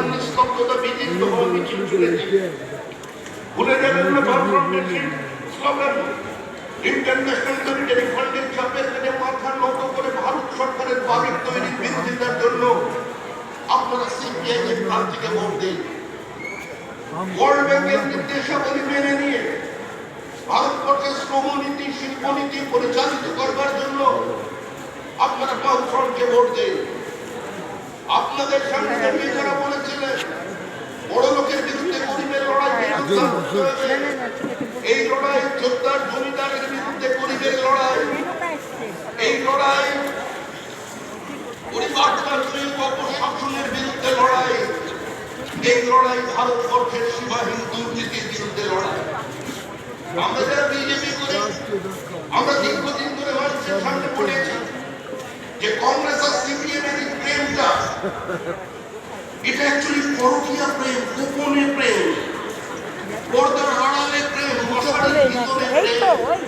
প্রধান নিস্তব্ধতা মিছিল চলেছে ভুলে যাবেন না সেই স্লোগান ইন্টারন্যাশনাল মনিটারি ফান্ডের চাপের কাছে মাথা নত করে ভারত সরকারের বাজেট তৈরির বিরোধিতার জন্য আপনারা সিপিআই এর প্রার্থীকে ভোট দিন। ওয়ার্ল্ড ব্যাংকের নির্দেশাবলী মেনে নিয়ে ভারতবর্ষের শ্রমনীতি, শিল্পনীতি পরিচালিত করবার জন্য আপনারা বামফ্রন্টকে ভোট দিন। আপনাদের বলেছিলেন বড় লোকের বিরুদ্ধে গরিবের লড়াই। এই লড়াই যোদ্ধার জমিদারের বিরুদ্ধে গরিবের লড়াই। এই লড়াই পরিবারতান্ত্রিক অপশাসনের বিরুদ্ধে লড়াই। এই লড়াই ভারতবর্ষের সীমাহীন দুর্নীতির বিরুদ্ধে লড়াই। আমরা যারা বিজেপি করি আমরা দীর্ঘদিন ধরে মানুষের সামনে পড়েছি। এটা অ্যাকচুয়ালি পরকীয়া প্রেম গোপনে প্রেম। পর্দার আড়ালে প্রেম মশারির ভিতরে প্রেম।